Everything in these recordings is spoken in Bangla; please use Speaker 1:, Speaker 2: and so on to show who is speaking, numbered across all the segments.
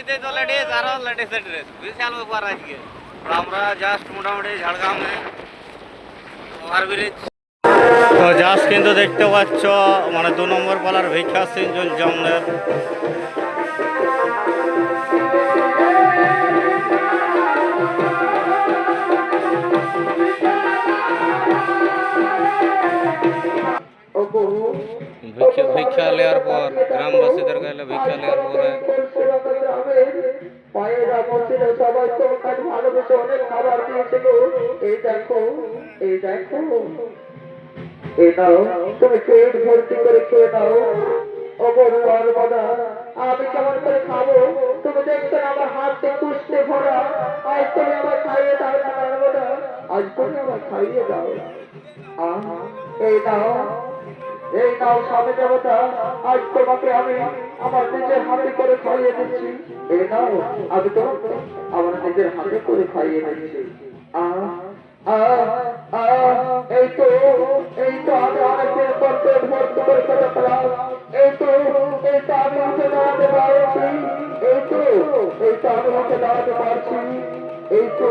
Speaker 1: এমনিতেই তো লেডিস, আরও লেডিসের ড্রেস বিশাল ব্যাপার আজকে। আমরা জাস্ট মোটামুটি ঝাড়গ্রামে ওভারব্রিজ তো জাস্ট কিন্তু দেখতে পাচ্ছ মানে দু নম্বর পালার ভিক্ষা সিন চলছে ভিক্ষা নেওয়ার পর, গ্রামবাসীদের গেলে ভিক্ষা নেওয়ার পরে।
Speaker 2: কেমন করে খাব তুমি হাতে ভরা আজ তুমি আমার খাইয়ে দাও আজ তুমি আমার খাইয়ে দাও আহ এই নাও এই নাও স্বামী দেবতা, আজ তোমাকে আমি আমার নিজের হাতে করে খাইয়ে দিচ্ছি। এই নাও আমি তোমাকে আমার নিজের হাতে করে খাইয়ে দিচ্ছি। আহ এই তো এই তো আমি পর পেট ভর্তি করে খেতে পেলাম এই তো এই তো আমি উঠে দাঁড়াতে পারছি। এই তো এই তো আমি উঠে দাঁড়াতে পারছি। এই তো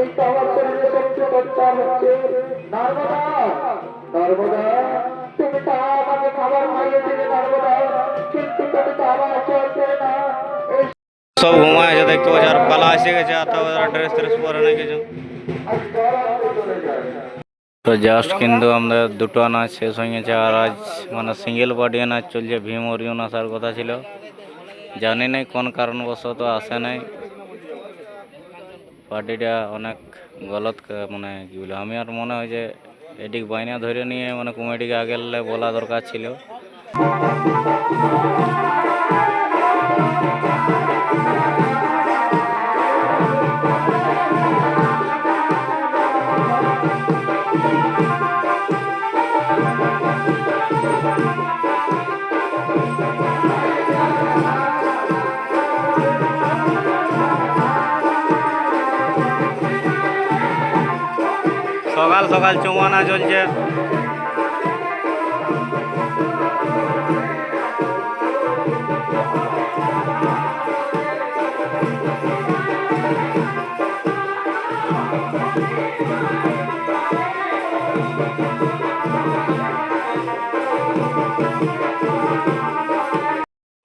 Speaker 2: এই তো আমার শরীরে শক্তি সঞ্চার হচ্ছে। নর্মদা নর্মদা।
Speaker 1: সব ঘুমায় আছে, দেখতে পাচ্ছি, আর পালা এসে গেছে, আর তারপর ড্রেস ট্রেস পরে না কিছু। তো জাস্ট কিন্তু আমাদের দুটো নাচ শেষ হয়ে গেছে, আর আজ মানে সিঙ্গেল বডি নাচ চলছে, ভীম অর্জুন আসার কথা ছিল। জানি নাই কোন কারণবশত আসে নাই। পার্টিটা অনেক গলত মানে কি বলে, আমি আর মনে হয় যে এদিক বাইনা ধরে নিয়ে মানে কমেডিকে আগে লে বলা দরকার ছিল। সকাল সকাল চুমানা চলছে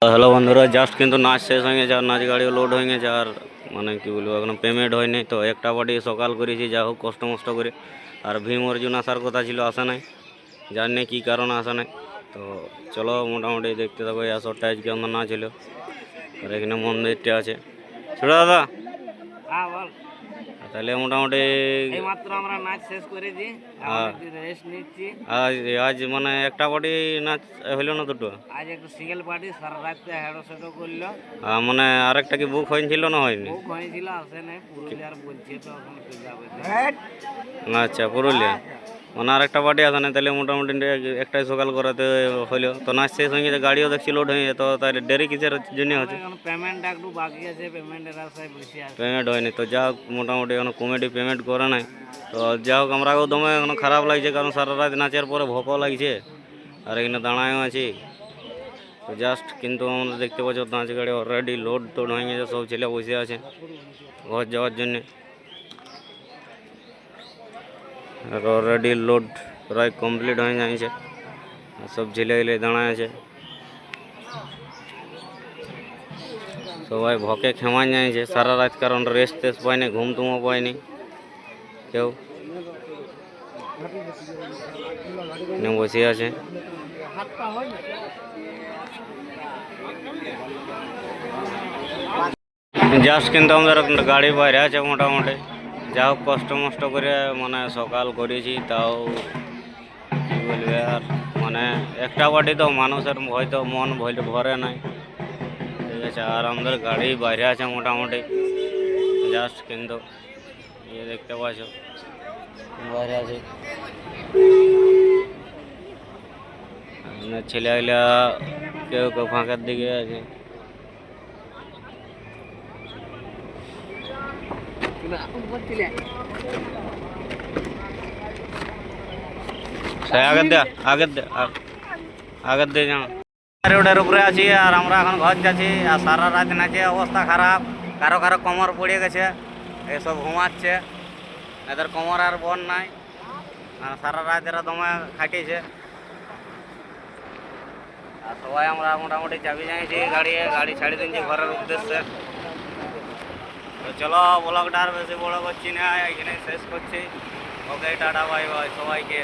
Speaker 1: হ্যালো বন্ধুরা জাস্ট কিন্তু নাচ শেষ হয়ে গেছে আর নাচ গাড়িও লোড হয়ে গেছে আর মানে কি বলব এখনও পেমেন্ট হয়নি। তো একটা বাড়ি সকাল করেছি, যা হোক কষ্ট মষ্ট করে। আর ভীম অর্জুন আসার কথা ছিল, আসা নাই। জানি কী কারণে আসা নাই। তো চলো মোটামুটি দেখতে থাকো, এই আসরটা আজকে আমার না ছিল। আর এখানে মন্দিরটা আছে। ছোট দাদা।
Speaker 3: হ্যাঁ
Speaker 1: তাহলে মোটামুটি
Speaker 3: এইমাত্র আমরা নাচ শেষ করেছি
Speaker 1: হ্যাঁ।
Speaker 3: রেস্ট নিচ্ছি।
Speaker 1: আজ আজ মানে একটা পার্টি নাচ হইল না দুটো?
Speaker 3: আজ একটু সিঙ্গেল পার্টি সারা রাত হেডো সেডো করল।
Speaker 1: আর মানে আরেকটা কি বুক হয়েছিল না হয়নি?
Speaker 3: বুক হয়েছিল আসে না পুরুলিয়ার বলছে তো
Speaker 1: আচ্ছা পুরুলিয়া। মানে আর একটা পার্টি আছে না তাহলে মোটামুটি একটাই সকাল করাতে হইল। তো নাচ শেষ হয়ে গেছে গাড়িও দেখছি লোড হয়ে যেত তাহলে দেরি কিসের জন্য হচ্ছে?
Speaker 3: এখন একটু বাকি আছে পেমেন্টের আশায় বেশি আছে।
Speaker 1: পেমেন্ট হয়নি তো যা হোক মোটামুটি এখন কমেডি পেমেন্ট করে নাই। তো যা হোক আমরাও দমে এখন খারাপ লাগছে কারণ সারা রাত নাচের পরে ভোকও লাগছে আর এখানে দাঁড়ায়ও আছি। তো জাস্ট কিন্তু আমরা দেখতে পাচ্ছ নাচ গাড়ি অলরেডি লোড টোড হয়ে গেছে সব ছেলে বসে আছে ঘর যাওয়ার জন্যে। অলরেডি লোড প্রায় কমপ্লিট হয়ে যাচ্ছে আর সব ছেলে গেলে দাঁড়ায় আছে। সবাই ভকে খেমা যাইছে সারা রাত কারণ রেস্ট টেস্ট পায়নি ঘুম টুমও পায়নি কেউ? বসে আছে। জাস্ট কিন্তু আমাদের গাড়ি বাইরে আছে মোটামুটি। যা হোক কষ্ট মষ্ট করে মানে সকাল করেছি, তাও কি বলবে আর? মানে একটা বাটি তো মানুষের হয়তো মন ভরে নাই। ঠিক আছে, আর আমাদের গাড়ি বাইরে আছে মোটামুটি। জাস্ট কিন্তু ইয়ে দেখতে পাচ্ছ। বাইরে আছে। ছেলেগুলা কেউ কেউ ফাঁকার দিকে আছে সে আগের দে আগের দে আগ- আগের দে যাও রোডের উপরে আছি আর আমরা এখন ঘর যাচ্ছি, আর সারা রাত নাচে অবস্থা খারাপ, কারও কারও কোমর পড়ে গেছে, এসব ঘুমাচ্ছে, এদের কোমর আর বন নাই সারা রাত এরা দমে খাটিয়েছে। আর সবাই আমরা মোটামুটি চাবি জানিয়েছি গাড়ি গাড়ি ছাড়ি দিচ্ছি ঘরের উদ্দেশ্যে। তো চলো ব্লগটা আর বেশি বড় করছি না এখানে শেষ করছি। ওকে টাটা বাই বাই সবাইকে।